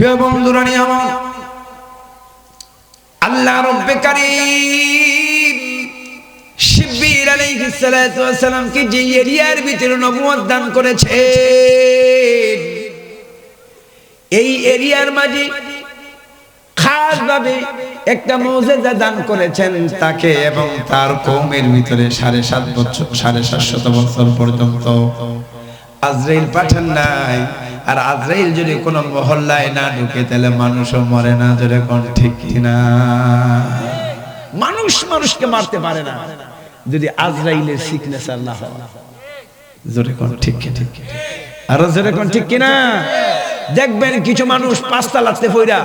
প্রিয় বন্ধুরা, নিয়ে আমার আল্লাহ রব্বে কারীম শিব্বির আলাইহিস সালাতু ওয়াস সালামকে যে এরিয়ার ভিতরে নবুয়ত দান করেছে এই এরিয়ার মাঝে খাস ভাবে একটা মৌজেদা দান করেছেন তাকে এবং তার কৌমের ভিতরে সাড়ে সাত বছর, সাড়ে সাতশত বছর পর্যন্ত আজরাইল পাঠান নাই। আর আজরাইল যদি কোনো মহল্লায় না ঢুকে তাহলে মানুষও মরে না জোরে কোন ঠিক কিনা? মানুষ মানুষকে মারতে পারে না যদি আজরাইলের সিগনেচার না হয়। জোরে কোন ঠিক ঠিক? আরও জোরে কোন ঠিক কিনা? দেখবেন কিছু মানুষ পাঁচটা লাগতে ফইরা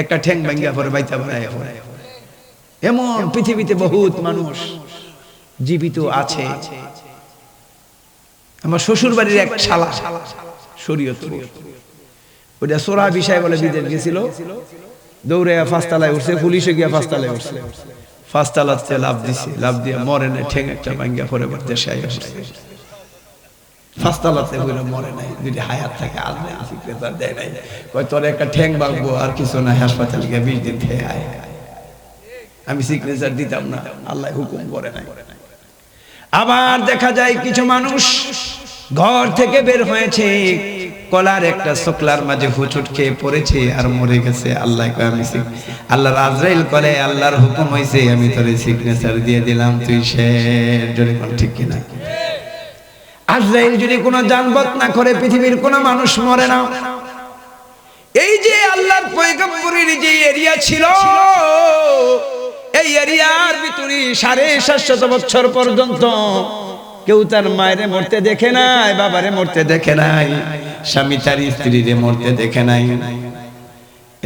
একটা ঠ্যাং ভাঙ্গিয়া পরে বাইতা পড়ে। এমন পৃথিবীতে বহুত মানুষ জীবিত আছে। আমার শ্বশুর বাড়ির এক শালা। শরীয়তপুর ওইটা সোরা বিষয় বলে বিদেশ গেছিল। দৌড়ে ফাঁসতালায় উঠছে পুলিশে গিয়া ফাঁসতালায় উঠছে। ফাঁসতালাতে লাভ দিছে। লাভ দিয়ে মরে না ঠেং একটা ভাঙ্গিয়া পরে দেশে আইয়া উঠছে ফাঁসতালাতে হইল মরে নাই। যদি হায়াত থাকে আল্লাহ সিক্রেটার দেয় নাই। কয় তোর একটা ঠ্যাং ভাঙবো আর কিছু না হাসপাতাল গিয়ে বিশ দিন খেয়ে আয়। আমি সিগনেচার দিতাম না। আল্লাহ হুকুম করে নাই। আবার দেখা যায় কিছু মানুষ ঘর থেকে বের হয়েছে। কলার একটা শুকলার মাঝে হুচুট খেয়ে পড়েছে আর মরে গেছে। আল্লাহ আমি আল্লাহর আজরাইল করে, আল্লাহর হুকুম হয়েছে আমি তোরে সিগনেচার দিয়ে দিলাম, তুই সে জোরে কোন ঠিক কিনা? আজরাইল যদি কোনো যানবত না করে, পৃথিবীর কোনো মানুষ মরে না। এই যে আল্লাহর পয়গম্বরের যে এরিয়া ছিল, এই এরিয়ার ভিতরে সাড়ে সাতশত বছর পর্যন্ত কেউ তার মায়েরে মরতে দেখে নাই, বাবারে মরতে দেখে নাই, স্বামী তার স্ত্রীরে মরতে দেখে নাই।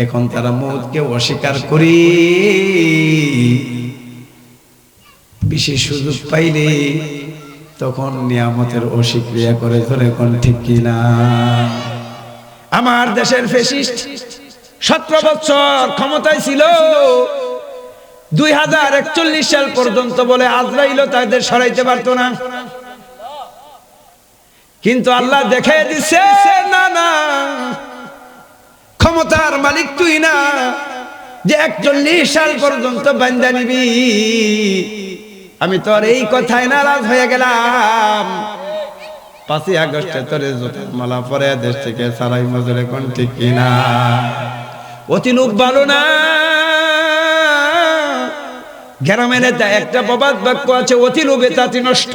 এখন তারা মৌতকে অস্বীকার করি। বিশেষ সুযোগ পাইলে তখন নিয়ামতের অস্বীক্রিয়া করে ধরে কোন ঠিক কিনা আমার দেশের ফেসিস্ট সতেরো বছর ক্ষমতায় ছিল। দুই হাজার একচল্লিশ সাল পর্যন্ত বলে আজরাইল তাদের সরাইতে পারতো না। কিন্তু আল্লাহ দেখে দিছে, না না, ক্ষমতার মালিক তুই না, যে একচল্লিশ সাল পর্যন্ত বান্দা নিবি। আমি তোর এই কথায় নারাজ হয়ে গেলাম। পাঁচই আগস্টে তোরে মালা পরে দেশ থেকে সারাই মজুরে কোন ঠিক কিনা? অতি লোক ভালো না। গ্রামের নেতা, একটা প্রবাদ বাক্য আছে অতি লোভে তাতি নষ্ট।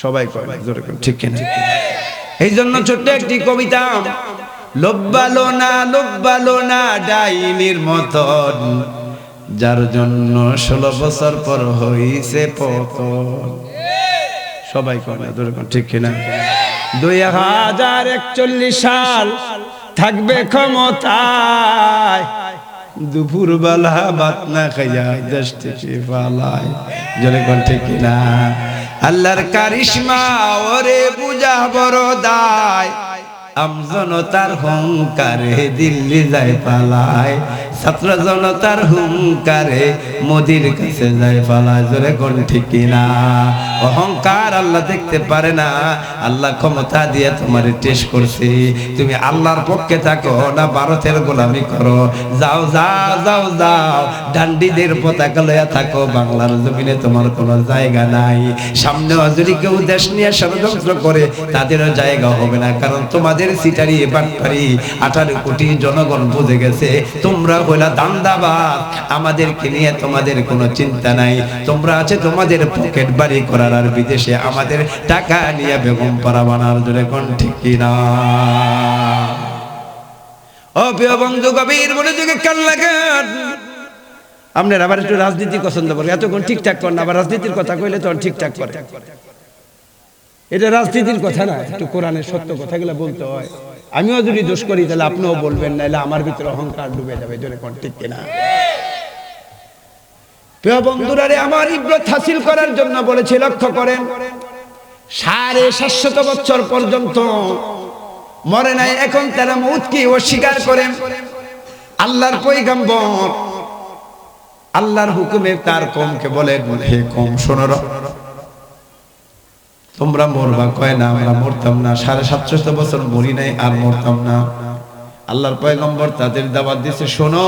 সবাই কয়, জোরে ঠিক কিনা? এই জন্য ছোট্ট একটি কবিতা লোব্বালো না লোব্বালো না ডাইনির মতন, যার জন্য ষোলো বছর পর হইছে পতন। সবাই করে দুরকম ঠিক কিনা? দুই হাজার একচল্লিশ সাল থাকবে ক্ষমতায় দুপুর বেলা ভাত না খাইয়া দেশ থেকে পালায় জলে কণ্ঠে কিনা? আল্লাহর কারিশমা, ওরে পূজা বড় দায় আমজনতার হুঙ্কারে দিল্লি যায় পালায় ছাত্র জনতার হুঙ্কারে মোদির কাছে যায় পালায়। জোরে কোন ঠিক অহংকার আল্লাহ দেখতে পারে না। আল্লাহ ক্ষমতা দিয়ে তোমার টেস্ট করছে। তুমি আল্লাহর পক্ষে থাকো না ভারতের গোলামি করো। যাও যাও যাও যাও, ডান্ডিদের পতাকা লইয়া থাকো। বাংলার জমিনে তোমার কোনো জায়গা নাই। সামনে যদি কেউ দেশ নিয়ে ষড়যন্ত্র করে, তাদেরও জায়গা হবে না। কারণ তোমাদের সিটারি বাটপারি আঠারো কোটি জনগণ বুঝে গেছে, তোমরা হইলা দান্দাবাদ, আমাদেরকে নিয়ে তোমাদের কোনো চিন্তা নাই, তোমরা আছে তোমাদের পকেট বাড়ি করার আর বিদেশে আমাদের টাকা নিয়ে বেগম পাড়া বানার জন্য কোন ঠিক কিনা ও প্রিয় বন্ধু কবির বলে যুগে কান লাগান। আপনার আবার একটু রাজনীতি পছন্দ করে এতক্ষণ ঠিকঠাক করেন আবার রাজনীতির কথা কইলে তখন ঠিকঠাক করে। এটা রাজনীতির কথা না, একটু কোরআনের সত্য কথাগুলো বলতে হয়। আমিও যদি দোষ করি, তাহলে আপনিও বলবেন নাহলে আমার ভিতরে অহংকার ডুবে যাবে, জোরে কোন ঠিক কিনা? প্রিয় বন্ধুরা রে, আমার ইব্রত হাসিল করার জন্য বলেছে, লক্ষ্য করেন, সাড়ে সাতশত বছর পর্যন্ত মরে নাই, এখন তারা মৌতকে অস্বীকার করেন। আল্লাহর পৈগম্বর আল্লাহর হুকুমে তার কমকে বলে হে কম শোনো তোমরা মরবা, কয় না, আমরা মরতাম না। সাড়ে সাতশো বছর মরি নাই, আর মরতাম না। আল্লাহর পয়গম্বর তাদের দাওয়াত দিছে শোনো।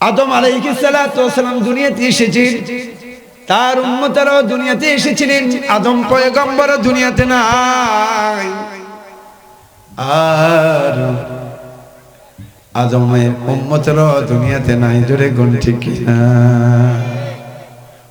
আদম আলাইহিস সালাতু দুনিয়াতে এসেছেন তার উম্মতেরাও দুনিয়াতে এসেছিলেন। আদম পয়গম্বর দুনিয়াতে নাই। আর আদমের উম্মতেরাও দুনিয়াতে নাই, জোরে কোন ঠিক না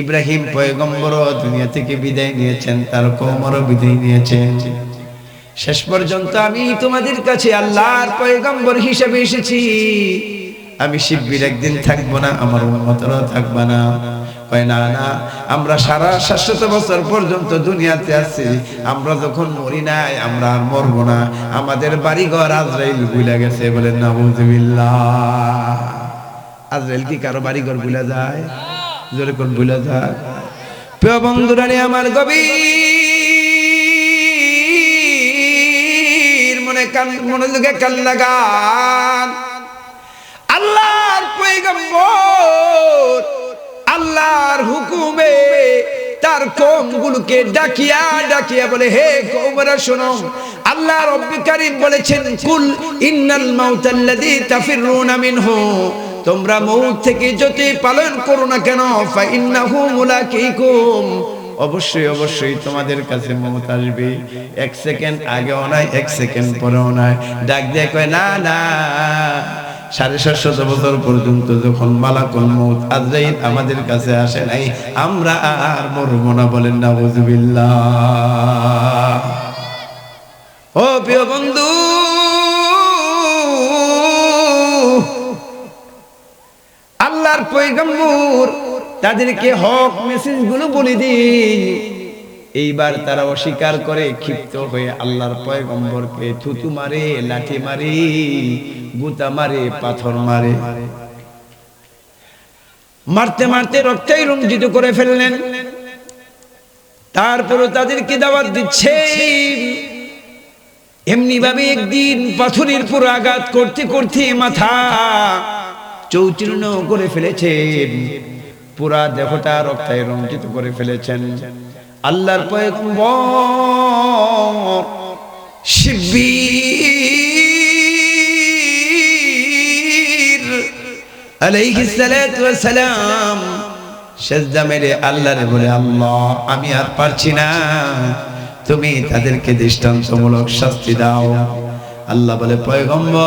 ইব্রাহিম পয়গম্বর দুনিয়া থেকে বিদায় নিয়েছেন, তার কৌমরও বিদায় নিয়েছেন। শেষ পর্যন্ত আমি তোমাদের কাছে আল্লাহর পয়গম্বর হিসেবে এসেছি। আমি শিববির একদিন থাকব না, আমার উন্মতরা থাকবে না। না আমরা সারা শাশ্বত বছর পর্যন্ত দুনিয়াতে আছি। আমরা যখন মরি নাই, আমরা আর মরবো না। আমাদের বাড়িঘর আজরাইল ভুলে গেছে বলেন না আজরাইল কি কারও বাড়িঘর ভুলে যায়? জোরে কোন ভুলে যায় প্রিয় বন্ধুরা আমার গভীর মনে কান, মনোযোগে কান লাগান। আল্লাহর পয়গম্বর, আল্লাহর হুকুমে তার কমগুলোকে ডাকিয়া ডাকিয়া বলে, হে কৌমরা, শোনো। আল্লাহ রব্বি কারীম বলেছেন, কুল ইন্নাল মাউতাল্লাযী তাফিরুনা মিনহু। তোমরা মৌত থেকে যতই পালন করো না কেন অবশ্যই অবশ্যই তোমাদের কাছে মমত আসবে। এক সেকেন্ড আগেও নাই, এক সেকেন্ড পরেও নাই। ডাক দিয়ে কয়, না না। সাড়ে সাতশত বছর পর্যন্ত যখন মালাকুল মৌত আজরাইল আমাদের কাছে আসে নাই, আমরা আর মরবো না বলেন না বুঝবিল্লাহ ও প্রিয় বন্ধু আল্লাহর পয়গম্বর তাদেরকে হক মেসেজগুলো বলে দিই এইবার তারা অস্বীকার করে, ক্ষিপ্ত হয়ে আল্লাহর পয়গম্বরকে থুতু মারে, লাঠি মারে, গুতা মারে, পাথর মারে। মারতে মারতে রক্তাই রঞ্জিত করে ফেললেন। তারপরে তাদেরকে দাওয়াত দিচ্ছে। এমনি ভাবে একদিন পাথরের পুরো আঘাত করতে করতে মাথা চৌচূর্ণ করে ফেলেছেন। পুরা দেহটা রক্তায় রঞ্জিত করে ফেলেছেন। আল্লাহর পয়গম্বর শিব্বির আলাইহিস সালাতু ওয়াস সালাম সেজদা মেরে আল্লাহরে বলে, আল্লাহ, আমি আর পারছি না। তুমি তাদেরকে দৃষ্টান্তমূলক শাস্তি দাও। আল্লাহ বলে, পয়গম্বর,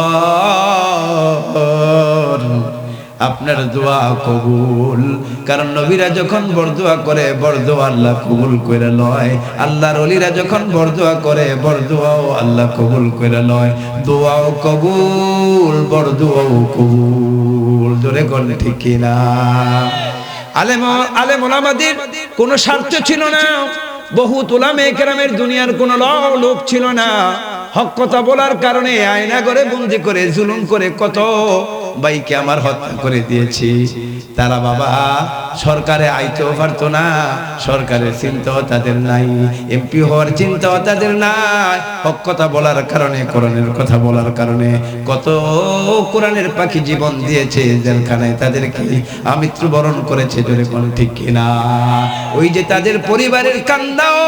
আপনার দোয়া কবুল। কারণ নবীরা যখন বরদোয়া করে, বরদোয়া আল্লাহ কবুল করে লয়। আল্লাহর অলিরা যখন বরদোয়া করে, বরদোয়াও আল্লাহ কবুল করে লয়। দোয়াও কবুল, বরদোয়াও কবুল। ধরে করলে ঠিক কিনা আলেম আলেম ওলামাদের কোনো স্বার্থ ছিল না। বহু তোলামে কেরামের দুনিয়ার কোন লোক ছিল না। হক কথা বলার কারণে আয়না করে বন্দি করে, জুলুম করে কত বাইকে আমার হত্যা করে দিয়েছি। তারা বাবা, সরকারে আইতেও পারতো না, সরকারের চিন্তাও তাদের নাই, এমপি হওয়ার চিন্তাও তাদের নাই। হক কথা বলার কারণে, কোরআনের কথা বলার কারণে কত কোরআনের পাখি জীবন দিয়েছে জেলখানায় তাদেরকে। আমৃত্যুবরণ করেছে জোরে কোন ঠিক কিনা? ওই যে তাদের পরিবারের কান্দাও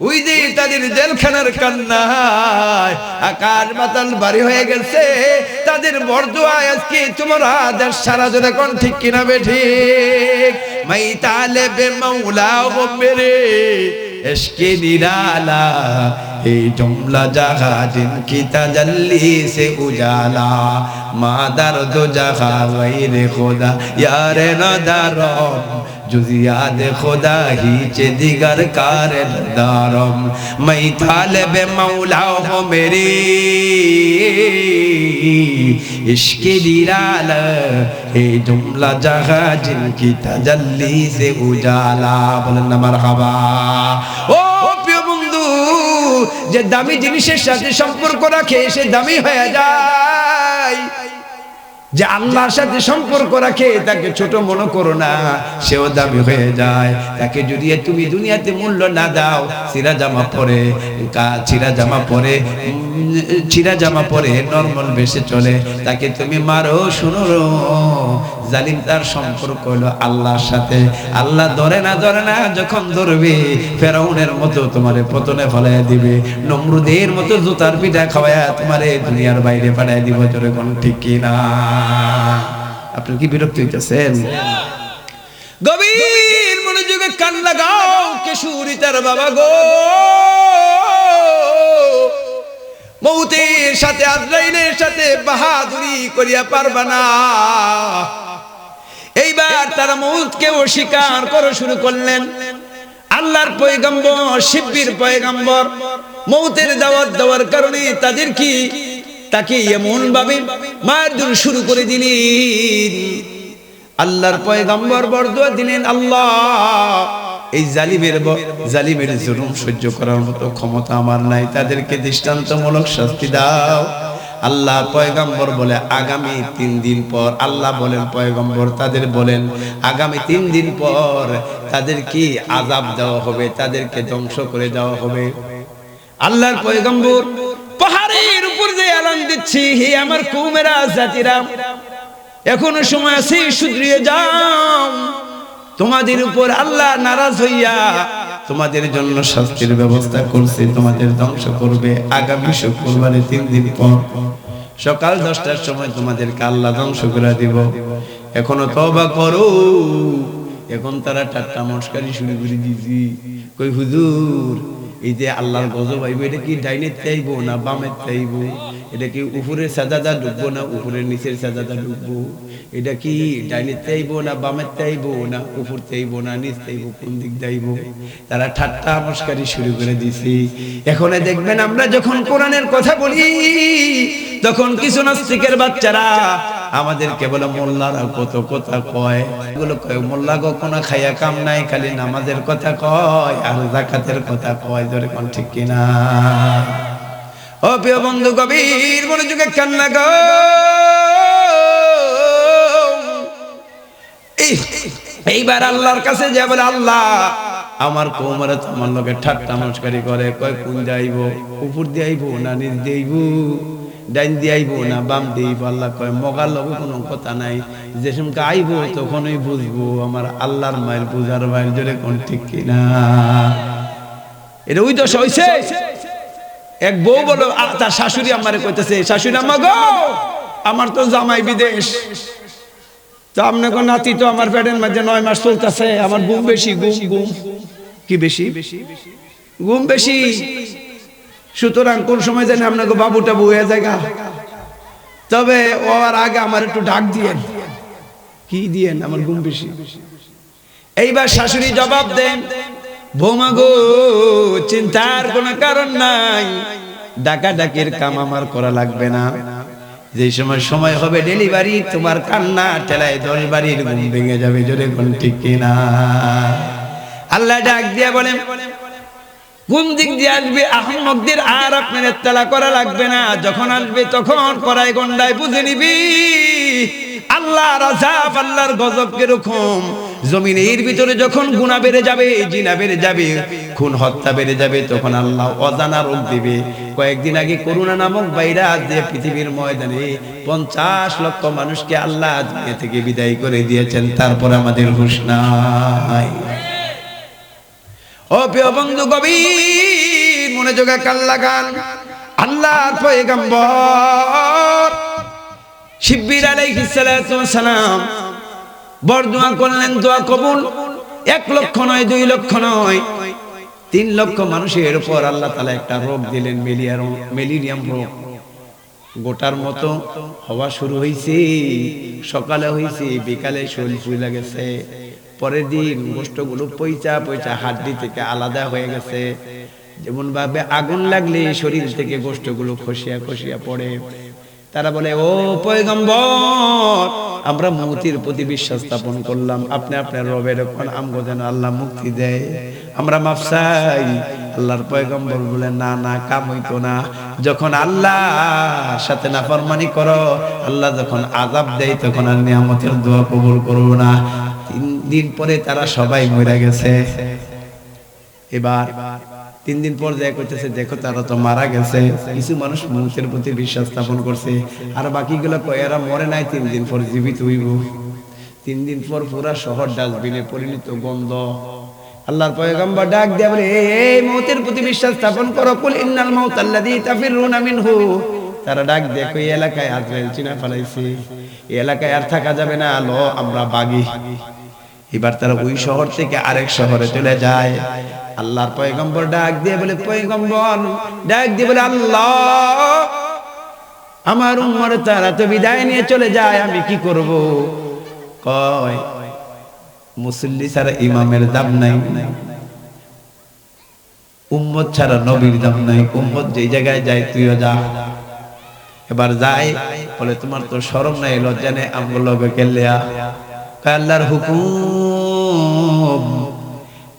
ওই যে তাদের জেলখানার কান্নায় আকাশ বাতাল বাড়ি হয়ে গেছে। তাদের বরদোয়ায় আজকে তোমরা দেশ সারা জোরে কোন ঠিক কিনা বেঠি মাই তালে বে মাউলা গো মেরে এসকে নিরালা এই জুমলা জাগা দিন কিতা তাজাল্লি সে উজালা মাদার দো জাগা গাইরে খোদা ইয়ারে নদার যদি ইয়াদ খোদা হি চে দিগার কার দারম মাই তালেবে মাওলা হো মেরি ইশকে দিরাল হে জুমলা জাগা জিন কিতা তাজাল্লি সে উজালা বলেন না মারহাবা ও যে দামি জিনিসের সাথে সম্পর্ক রাখে, সে দামি হয়ে যায়। যে আল্লাহর সাথে সম্পর্ক রাখে, তাকে ছোট মনে করো না, সেও দামি হয়ে যায়। তাকে যদি তুমি দুনিয়াতে মূল্য না দাও চিরা জামা পরে চিরা জামা পরে চিরা জামা পরে নর্মাল বেশে চলে, তাকে তুমি মারো শুনো জালিম তার সম্পর্ক হলো আল্লাহর সাথে। আল্লাহ ধরে না ধরে না, যখন ধরবে, ফেরাউনের মতো তোমারে পতনে ফলাইয়া দিবে। নমরুদের মতো জুতার পিঠা খাওয়ায়া তোমারে দুনিয়ার বাইরে পাঠায় দিব, জোরে কোন ঠিক কি না? আপনি কি বিরক্ত হইতেছেন? গভীর মনোযোগে কান লাগাও, কেশুরি তার বাবা গো। মৌতের সাথে আজরাইলের সাথে বাহাদুরি করিয়া পারবা না। এইবার তারা মৌতকে অস্বীকার করা শুরু করলেন। আল্লাহর পয়গম্বর শিব্বির পয়গম্বর মৌতের দাওয়াত দেওয়ার কারণে তাদের কি, তাকে এমন ভাবে মারধর শুরু করে দিলেন। আল্লাহর পয়গম্বর বরদুয়া দিলেন, আল্লাহ, এই জালিমের জালিমের জুলুম সহ্য করার মতো ক্ষমতা আমার নাই। তাদেরকে দৃষ্টান্তমূলক শাস্তি দাও। আল্লাহ পয়গম্বর বলে, আগামী তিন দিন পর আল্লাহ বলেন, পয়গম্বর তাদের বলেন, আগামী তিন দিন পর তাদের কি আজাব দেওয়া হবে? তাদেরকে ধ্বংস করে দেওয়া হবে। আল্লাহর পয়গম্বর পাহাড়ের উপর যে এলান দিচ্ছি, হে আমার কুমেরা জাতিরা। এখনও সময় আছে শুধরিয়ে যাও। তোমাদের উপর আল্লাহ নারাজ হইয়া তোমাদের জন্য শাস্তির ব্যবস্থা করছে, তোমাদের ধ্বংস করবে। আগামী শুক্রবারে তিন দিন পর সকাল দশটার সময় তোমাদেরকে আল্লাহ ধ্বংস করে দিব। এখনও তবা করো। এখন তারা ঠাট্টা মস্কারি শুরু করে দিয়েছি। কই হুজুর, এই যে আল্লাহর গজব আইব এটা কি ডাইনের চাইব না বামের চাইব এটা কি উপরের সাজাদা ডুববো না উপরের নিচের সাজাদা ডুববো? এটা কি ডাইনের চাইব না বামের চাইব না উপর চাইব না নিচ চাইব কোন দিক যাইবো তারা ঠাট্টা মস্কারি শুরু করে দিছি এখন দেখবেন, আমরা যখন কোরআনের কথা বলি, তখন কিছু নাস্তিকের বাচ্চারা আমাদের কেবল মোল্লারা কত কথা কয়। এগুলো কয়, মোল্লা কোনো খাইয়া কাম নাই, খালি নামাজের কথা কয় আর জাকাতের কথা কয়। ধরে কোন ঠিক কিনা? ও প্রিয় বন্ধু গভীর মনোযোগে কান্না গো। এইবার আল্লাহর কাছে যে বলে, আল্লাহ, আমার কোমরে তো আমার লোকে ঠাট্টা নমস্কারি করে, কয়, কোন যাইব উপর দিয়ে আইব না নিচ দিয়ে আইব? ডাইন দিয়ে আইব না বাম দিয়ে আল্লাহ কয়, মগার লগে কোনো কথা নাই। যে সময় আইব, তখনই বুঝব আমার আল্লাহর মায়ের বুঝার মায়ের জোরে কোন ঠিক কিনা। এটা ওই দশা হইছে। এক বউ বলো তার শাশুড়ি আমারে কইতেছে, শাশুড়ি আমা গো, আমার তো জামাই বিদেশ। তো আপনাকে নাতি তো আমার পেটের মধ্যে নয় মাস চলতেছে, আমার ঘুম বেশি, ঘুম ঘুম। কি বেশি? ঘুম বেশি। সুতরাং কোন সময় জানি আপনাকে বাবুটা বউয়ে জায়গা তবে ও আর আগে আমার একটু ডাক দিয়েন। কি দিয়েন? আমার ঘুম বেশি। এইবার শাশুড়ি জবাব দেন বৌমা গো, চিন্তার কোনো কারণ নাই। ডাকা ডাকির কাম আমার করা লাগবে না। যে সময় সময় হবে ডেলিভারি, তোমার কান্না ঠেলায় দশ বাড়ির ঘুম ভেঙে যাবে, জোরে কোন ঠিক কিনা? আল্লাহ ডাক দিয়া বলেন কোন দিক দিয়ে আসবে? আহমকদের আর আপনার এত্তলা করা লাগবে না। যখন আসবে তখন করাই গন্ডায় বুঝে নিবি। আল্লাহর আজাব আল্লাহর গজব কীরকম জমিনের ভিতরে যখন গুণা বেড়ে যাবে জিনা বেড়ে যাবে খুন হত্যা বেড়ে যাবে তখন আল্লাহ অজানা রোগ দিবে। কয়েকদিন আগে করুণা নামক বাইরা যে পৃথিবীর ময়দানে পঞ্চাশ লক্ষ মানুষকে আল্লাহ দুনিয়া থেকে বিদায় করে দিয়েছেন তারপর আমাদের হুশ নাই। ও প্রিয় বন্ধু গভীর মনে যোগে কাল লাগান। আল্লাহর পয়গম্বর শিব্বির আলাইহিস সালাম বরদোয়া করলেন দোয়া কবুল। এক লক্ষ নয়, দুই লক্ষ নয়। তিন লক্ষ মানুষের উপর আল্লাহ তাআলা একটা রোগ দিলেন মেলিয়া রোগ মেলিরিয়াম রোগ। গোটার মতো হওয়া শুরু হয়েছে সকালে হয়েছে বিকালে শরীর ফুলে গেছে। পরের দিন গোষ্ঠগুলো পয়চা পয়চা হাড্ডি থেকে আলাদা হয়ে গেছে। যেমন ভাবে আগুন লাগলে শরীর থেকে গোষ্ঠগুলো খসিয়া খসিয়া পড়ে। তারা বলে, ও পয়গম্বর, আমরা মূর্তির প্রতি বিশ্বাস স্থাপন করলাম। আপনি আপনার রবের কোন আমগো যেন আল্লাহ মুক্তি দেয়। আমরা মাফসাই আল্লাহর পয়গম্বর বলে, না না, কাম হইতো না। যখন আল্লাহ সাথে নাফরমানি করো, আল্লাহ যখন আজাব দেয়, তখন আর নিয়ামতের দোয়া কবুল করব না। তিন দিন পরে তারা সবাই মরে গেছে। এবার তিন দিন পর দেখা করতেছে দেখো তারা তো মারা গেছে। কিছু মানুষ মৌতের প্রতি বিশ্বাস স্থাপন করছে। আর বাকিগুলো এরা মরে নাই তিন দিন পর জীবিত হইব। তিন দিন পর পুরা শহর ডাস্টবিনে পরিণত গন্ধ। আল্লাহর পয়গম্বর ডাক দেয়া বলে "এই, মৌতের প্রতি বিশ্বাস স্থাপন করো। কুল ইন্নাল মাউত আল্লাযী তাফিরুনা মিনহু। তারা ডাক দেখো এই এলাকায় আজরাইল চিনা ফেলাইছে। এই এলাকায় আর থাকা যাবে না। আলো আমরা বাগি। এবার তারা ওই শহর থেকে আরেক শহরে চলে যায়। আল্লাহর পয়গম্বর ডাক দিয়ে বলে, পয়গম্বর, ডাক দিয়ে বলে, আল্লাহ, আমার উম্মর তারা তো বিদায় নিয়ে চলে যায়, আমি কি করব? কয়, মুসল্লি ছাড়া ইমামের দাম নাই। উম্মত ছাড়া নবীর দাম নাই। উম্মত যেই জায়গায় যায়, তুইও যা। এবার যাই বলে, তোমার তো শরম নাই, লজ্জা নেই আমগুলো কয় আল্লাহর হুকুম।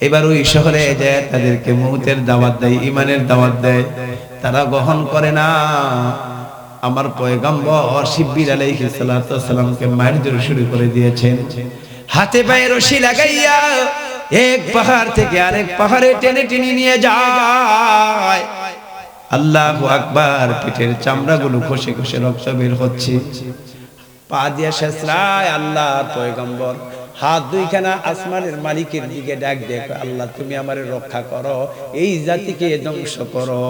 এবার ওই শহরে যায় তাদেরকে মৌতের দাওয়াত দেয় ইমানের দাওয়াত দেয়, তারা গ্রহণ করে না। আমার পয়গম্বর শিব্বির আলাইহিস সালাতু সালামকে মায়ের জোরে শুরু করে দিয়েছেন। হাতে পায়ে রশি লাগাইয়া এক পাহাড় থেকে আরেক পাহাড়ে টেনে টেনে নিয়ে যায়। আল্লাহু আকবার, পিঠের চামড়াগুলো খসে খসে রক্ত বের হচ্ছে। পা দিয়া শেষরায় আল্লাহ পয়গম্বর। হাত দুইখানা আসমানের মালিকের দিকে ডাক দেখ আল্লাহ, তুমি আমার রক্ষা করো, এই জাতিকে ধ্বংস করো।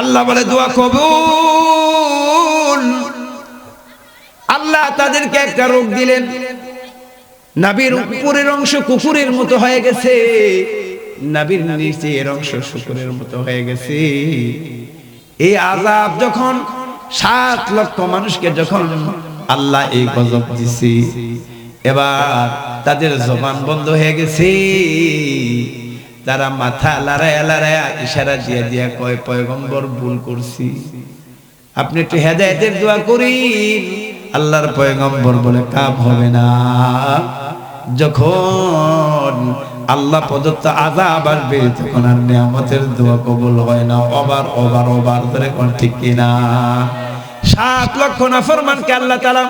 আল্লাহ বলে, দোয়া কবুল। আল্লাহ তাদেরকে একটা রোগ দিলেন। নাবির উপরের অংশ কুকুরের মতো হয়ে গেছে। নাবির নিচের অংশ শুকুরের মতো হয়ে গেছে। এই আজাব যখন সাত লক্ষ মানুষকে যখন আল্লাহ এই গজব দিছি এবার তাদের জবান বন্ধ হয়ে গেছে। তারা মাথা লড়াইয়া লড়াইয়া ইশারা দিয়ে দিয়া কয়, পয়গম্বর, ভুল করছি। আপনি একটু হেদায়েতের দোয়া করিন। আল্লাহর পয়গম্বর বলে কাম হবে না। যখন আল্লাহ প্রদত্ত আজাব আসবে, তখন আর নিয়ামতের দোয়া কবুল হয় না, ওবার ওবার ওবার ধরে কোন ঠিক কিনা। সাত লক্ষ নাফরমানকে আল্লাহ তাআলা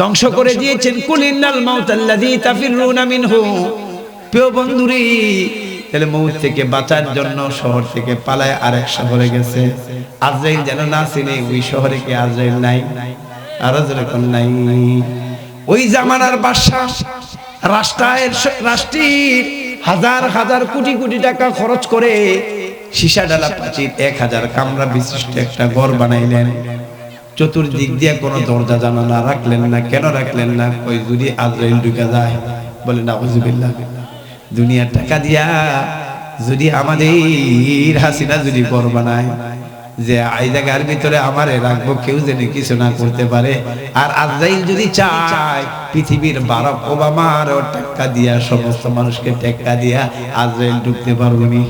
ধ্বংস করে দিয়েছেন কুলিনাল মাউতাল্লাযী তাফিরুনা মিনহু। প্রিয় বন্ধুরি, তাহলে মৌত থেকে বাঁচার জন্য শহর থেকে পালায় আরেক শহরে গেছে। আজরাইল যেন না চিনে, ওই শহরে কি আজরাইল নাই? আর যেরকম নাই। ওই জামানার বাদশা রাষ্ট্রের হাজার হাজার কোটি কোটি টাকা খরচ করে সীসা ডালা প্রাচীর এক হাজার কামরা বিশিষ্ট একটা ঘর বানাইলেন। চতুর্দিক দিয়ে কোনো দরজা জানালা রাখলেন না, কেন রাখলেন না? ওই যদি আজরাইল ঢুকে যায়, বলে না হুজুবিল্লাহ দুনিয়ার টাকা দিয়া যদি আমাদের হাসিনা যদি ঘর বানায় যে এই জায়গার ভিতরে আমারে রাখব, কেউ যেন কিছু না করতে পারে। আর আজরাইল যদি চায়, পৃথিবীর বারাক ওবামার টাকা দিয়া, সমস্ত মানুষকে টেক্কা দিয়া আজরাইল ঢুকতে পারব নি।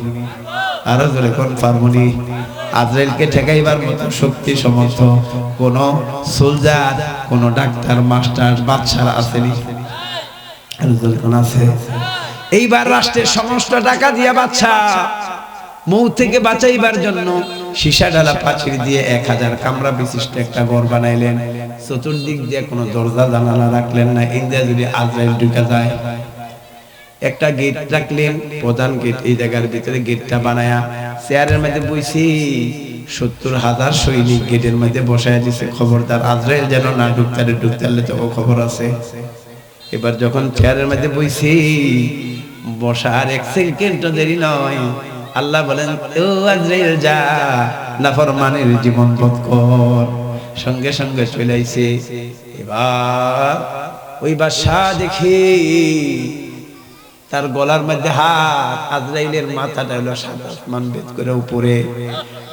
আরও জোরে কোন পারব নি? আজরাইলকে ঠেকাইবার মতো শক্তি সমর্থ কোন সোলজার, কোন ডাক্তার, মাস্টার বাচ্চারা আসেনি। আরও জোরে কোন আছে? এইবার রাষ্ট্রের সমস্ত টাকা দিয়া বাচ্চা মৌ থেকে বাঁচাইবার জন্য সীসা ডালা পাঁচির দিয়ে এক হাজার কামরা বিশিষ্ট একটা ঘর বানাইলেন। চতুর্দিক দিয়ে কোনো দরজা, জানালা রাখলেন না ইন্ডিয়া যদি আজরাইল ঢুকে যায়। একটা গেট রাখলেন, প্রধান গেট, এই জায়গার ভিতরে গেটটা বানায়া চেয়ারের মধ্যে বইছি। সত্তর হাজার সৈনিক গেটের মধ্যে বসায় দিছে। খবরদার আজরাইল যেন না ঢুকতে ঢুকতে তো খবর আছে। এবার যখন চেয়ারের মধ্যে বইছি, বসার এক সেকেন্ড তো দেরি নয়। আল্লাহ বলেন যা নাফরমানের জীবন পথ কর। সঙ্গে সঙ্গে চলে আইছে। এবার ওই বাসা দেখি তার গলার মধ্যে হাত, আজরাইলের মাথাটা হলো সাত আসমান ভেদ করে উপরে।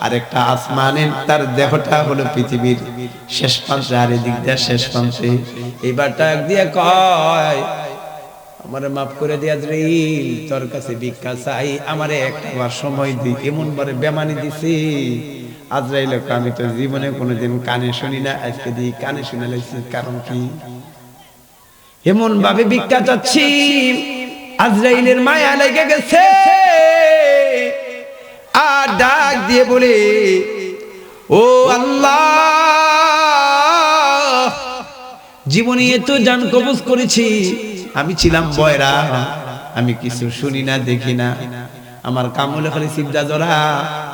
আর একটা আসমানের, তার দেহটা হলো পৃথিবীর শেষ প্রান্তে, আর এদিক দিয়ে শেষ প্রান্তে। এইবার ডাক দিয়ে কয় আমারে মাফ করে দিয়া আজরাইল তোর কাছে ভিক্ষা চাই, আমারে একবার সময় দি, এমন বারে বেমানি দিছি। আজরাইল আমি তো জীবনে কোনোদিন কানে শুনি না, আজকে দিয়ে কানে শুনে লাগছি কারণ কি? এমন ভাবে ভিক্ষা চাচ্ছি, আজরাইলের মায়া লেগে গেছে। আর ডাক দিয়ে বলে, ও আল্লাহ, জীবনে এত জান কবজ করেছি আমি ছিলাম বয়রা। আমি কিছু শুনি না, দেখি না। আমার কামলে খালি সিদ্ধা জরা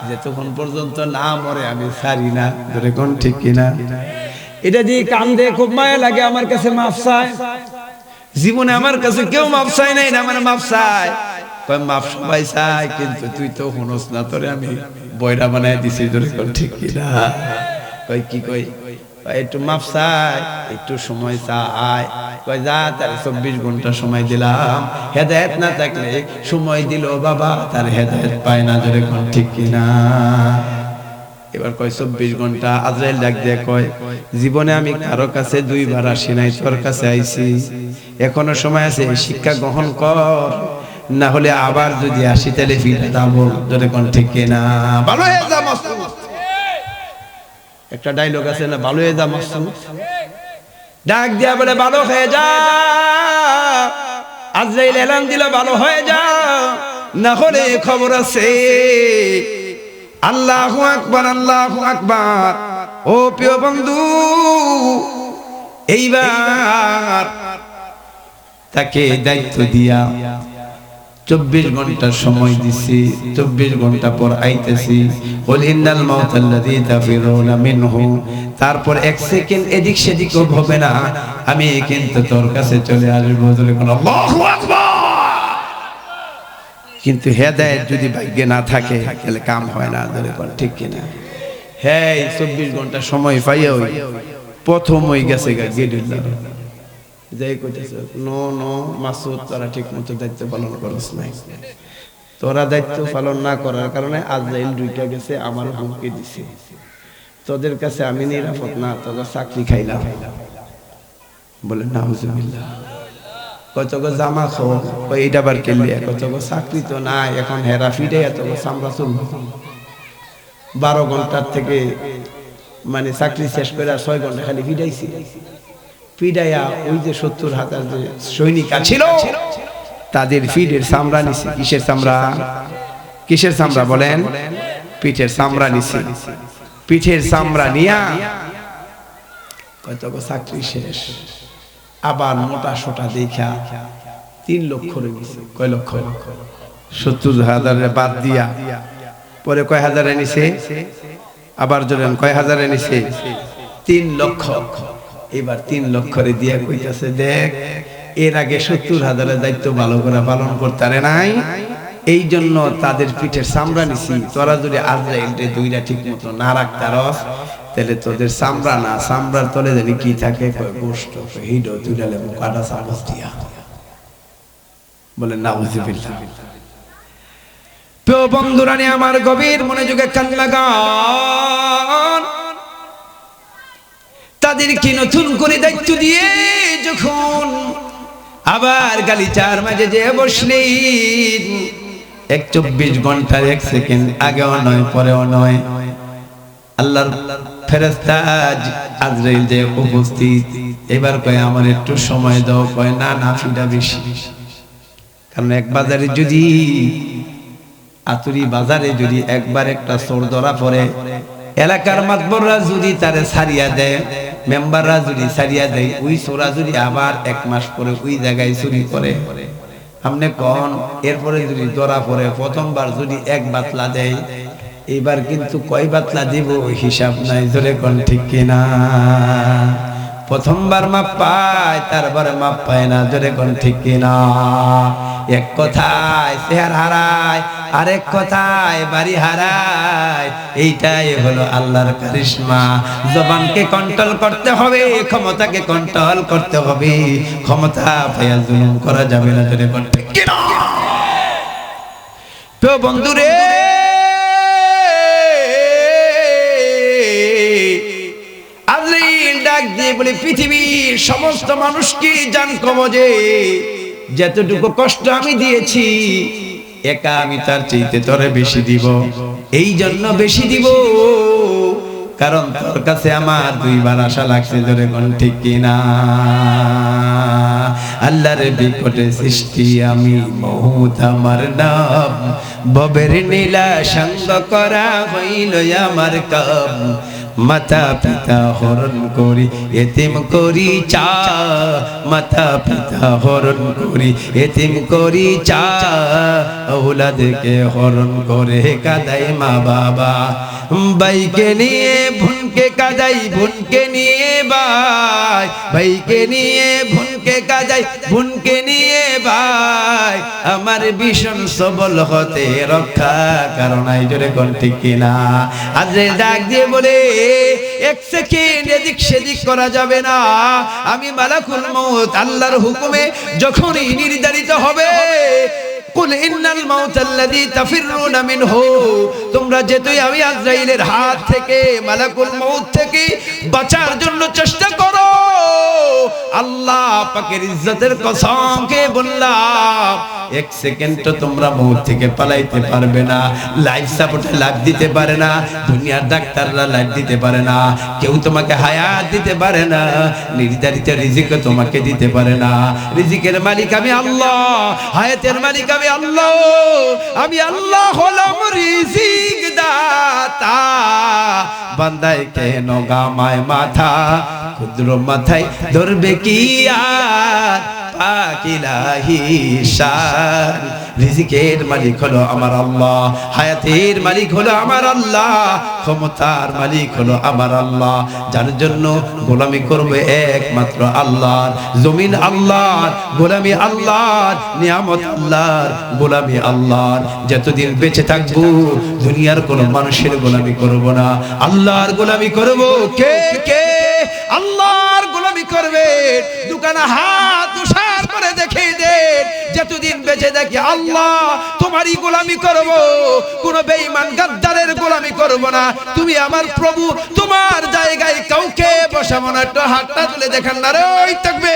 যতক্ষণ পর্যন্ত না মরে আমি ছাড়ি না। ধরে কোন ঠিক কিনা? এটা দিয়ে কান দিয়ে খুব মায়া লাগে আমার কাছে মাফ চায়। জীবনে আমার কাছে কেউ মাফ নাই না আমার মাফ চায়। কয় চায়, কিন্তু না আমি ধরে কই কি কয়? একটু মাফ চাই একটু সময় চাই কয়, যা, তার চব্বিশ ঘণ্টা সময় দিলাম। না সময় বাবা, তার পায় না কয়, চব্বিশ ঘণ্টা কয়, জীবনে আমি কারও কাছে দুইবার আসি নাই, তোর কাছে আইছি। এখনও সময় আছে, শিক্ষা গ্রহণ কর। না হলে আবার যদি আসি, তাহলে ফিরে যাব ধরে কোন ঠিক কিনা? ভালো একটা ডায়লগ আছে না, ভালো হয়ে যা, মাসুদ। ডাক দিয়া বলে, ভালো হয়ে যা। আজরাইল এলান দিল, ভালো হয়ে যা। না হলে খবর আছে। আল্লাহ আকবার আল্লাহ আকবার। ও প্রিয় বন্ধু, এইবার তাকে দায়িত্ব দিয়া চব্বিশ ঘণ্টা সময় দিছি, চব্বিশ ঘণ্টা পর আইতেছি। তারপর এক সেকেন্ড এদিক সেদিক হবে না। আমি কিন্তু তোর কাছে চলে আসব। কিন্তু হেদায়েত যদি ভাগ্যে না থাকে, তাহলে কাম হয় না, ধরে কোন ঠিক কিনা? হ্যাঁ চব্বিশ ঘণ্টা সময় পাইয়া ওই। প্রথম ওই গেছে গা যাই কইতেছে, নো নো, মাসুদ, তারা ঠিক মতো দায়িত্ব পালন করিস নাই। তোরা দায়িত্ব পালন না করার কারণে আজরাইল দুইটা গেছে, আমার হুমকি দিছে। তোদের কাছে আমি নিরাপদ না, তোদের চাকরি খাইলাম। বলে না হুজুবিল্লাহ কত গো জামা খো কই এটা বার কেলি কত গো চাকরি তো নাই, এখন হেরা ফিরে, এত গো চামড়া চলবো বারো ঘণ্টার থেকে মানে চাকরি শেষ করে আর ছয় ঘণ্টা খালি ফিরাইছি। পিডাইয়া ওই যে সত্তর হাজার যে সৈনিক ছিল তাদের ফিডের চামড়া নিছে। কিসের চামড়া? কিসের চামড়া বলেন? পিঠের চামড়া নিছে। পিঠের চামড়া নিয়া কত চাকরি শেষ। আবার মোটা সোটা দেখা তিন লক্ষ গেছে কয় লক্ষ? সত্তর হাজারের বাদ দিয়া। পরে কয় হাজারে নিছে? আবার ধরেন কয় হাজারে নিছে? তিন লক্ষ। এবার তিন লক্ষরে দিয়া কইতাছে, দেখ, এর আগে সত্তর হাজারের দায়িত্ব ভালো করে পালন করতে নাই এই জন্য তাদের পিঠের চামড়া নিছি, তোরা যদি আজরাইলটে দুইটা ঠিক মতো না রাখতারস, তাহলে তোদের চামড়া না, চামড়ার তলে জানি কি থাকে গোষ্ঠ হিডো বলে বন্ধুরানি, আমার গভীর মনোযোগে কান লাগান তাদের কি নতুন করে দায়িত্ব দিয়ে যখন আবার গালিচার মাঝে যে বসলেন এক চব্বিশ ঘণ্টার এক সেকেন্ড আগেও নয়, পরেও নয়। ফেরেস্তা আজরাইল যে উপস্থিত, এবার কয়, আমার একটু সময় দাও। কয়, না না ফিটা বেশি। কারণ এক বাজারে যদি, আতুরি বাজারে যদি একবার একটা চোর ধরা পড়ে, এলাকার মাতবররা যদি তারে সারিয়া দেয় মেম্বাররা যদি সারিয়া দেয়, ওই চোরা যদি আবার এক মাস পরে ওই জায়গায় চুরি করে। আপনি কন এরপরে যদি ধরা পড়ে, প্রথমবার যদি এক বাতলা দেয় এবার কিন্তু কয় বাতলা দিব হিসাব নাই, ধরে কোন ঠিক কিনা? প্রথমবার মাপ পায়, তারপরে মাপ পায় না, ধরে কোন ঠিক কিনা? এক কথায় চেহার হারায়, আরেক কথায় বাড়ি হারায়, এইটাই হলো আল্লাহর কারিশমা। জবানকে কন্ট্রোল করতে হবে, ক্ষমতাকে কন্ট্রোল করতে হবে। ক্ষমতা পাইয়া জুলুম করা যাবে না কোন? তো বন্ধুরে আজরাইল ডাক দিয়ে বলে, পৃথিবীর সমস্ত মানুষকে জান কবজে যতটুকু কষ্ট আমি দিয়েছি, একা আমি তার চাইতে তরে বেশি দিব। এই জন্য বেশি দিব। কারণ তোর কাছে আমার দুইবার আশা লাগছে ধরে কোন ঠিক কিনা। আল্লাহর বিকটে সৃষ্টি আমি বহুত আমার নাম। ববের নীলা সঙ্গ করা হইল আমার কাম। মাতা পিতা হরণ করি, এতিম করি চা। মাতা পিতা হরণ করি, এতিম করি চা। ওলাদেরকে হরণ করে কাদাই মা বাবা। বাইকে নিয়ে ভুনকে কাদাই, ভুনকে নিয়ে বাই। বাইকে নিয়ে ভুনকে কাদাই, ভুনকে নিয়ে বাই। আমার ভীষণ সবল হতে রক্ষা কারণ এই জোরে কোন ঠিক কিনা? আজরে ডাক দিয়ে বলে, এক সেকেন্ড, এদিক সেদিক করা যাবে না। আমি মালাকুল মউত, আল্লাহর হুকুমে যখনই নির্ধারিত হবে কুল ইন্নাল মাউতাল্লাযী তাফিরুনা মিনহু। তোমরা যেতই আমি আজরাইলের হাত থেকে, মালাকুল মউত থেকে বাঁচার জন্য চেষ্টা করো। আল্লাহ পাকের ইজ্জতের কসম কে বললাম, এক সেকেন্ড তো তোমরা মৌত থেকে পালাইতে পারবে না, লাইফ সাপোর্টে লাভ দিতে পারে না, দুনিয়ার ডাক্তাররা লাইফ দিতে পারে না, কেউ তোমাকে হায়াত দিতে পারে না, নির্ধারিত রিজিক তোমাকে দিতে পারে না। রিজিকের মালিক আমি আল্লাহ, হায়াতের মালিক আমি আল্লাহ, আমি আল্লাহ হলাম রিজিক দাতা বান্দায় কেন গামায় মাথা, ক্ষুদ্র মাথায় ধরবে কি আর? পাকিলাহি শান রিজিকের মালিক হলো আমার আল্লাহ, হায়াতের মালিক হলো আমার আল্লাহ, ক্ষমতার মালিক হলো আমার আল্লাহ। যার জন্য গোলামি করবে একমাত্র আল্লাহর জমিন আল্লাহর, গোলামি আল্লাহর, নিয়ামত আল্লাহর, গোলামি আল্লাহর। যতদিন বেঁচে থাকব, দুনিয়ার কোনো মানুষের গোলামি করব না। আল্লাহর গোলামি করব কে কে? আল্লাহর গোলামি করবে দোকানে হাত যতদিন বেঁচে দেখি আল্লাহ, তোমারই গোলামি করব। কোন বেঈমান গাদ্দারের গোলামি করব না। তুমি আমার প্রভু, তোমার জায়গায় কাউকে বসাবো না। একটু হাতটা তুলে দেখান না রে থাকবে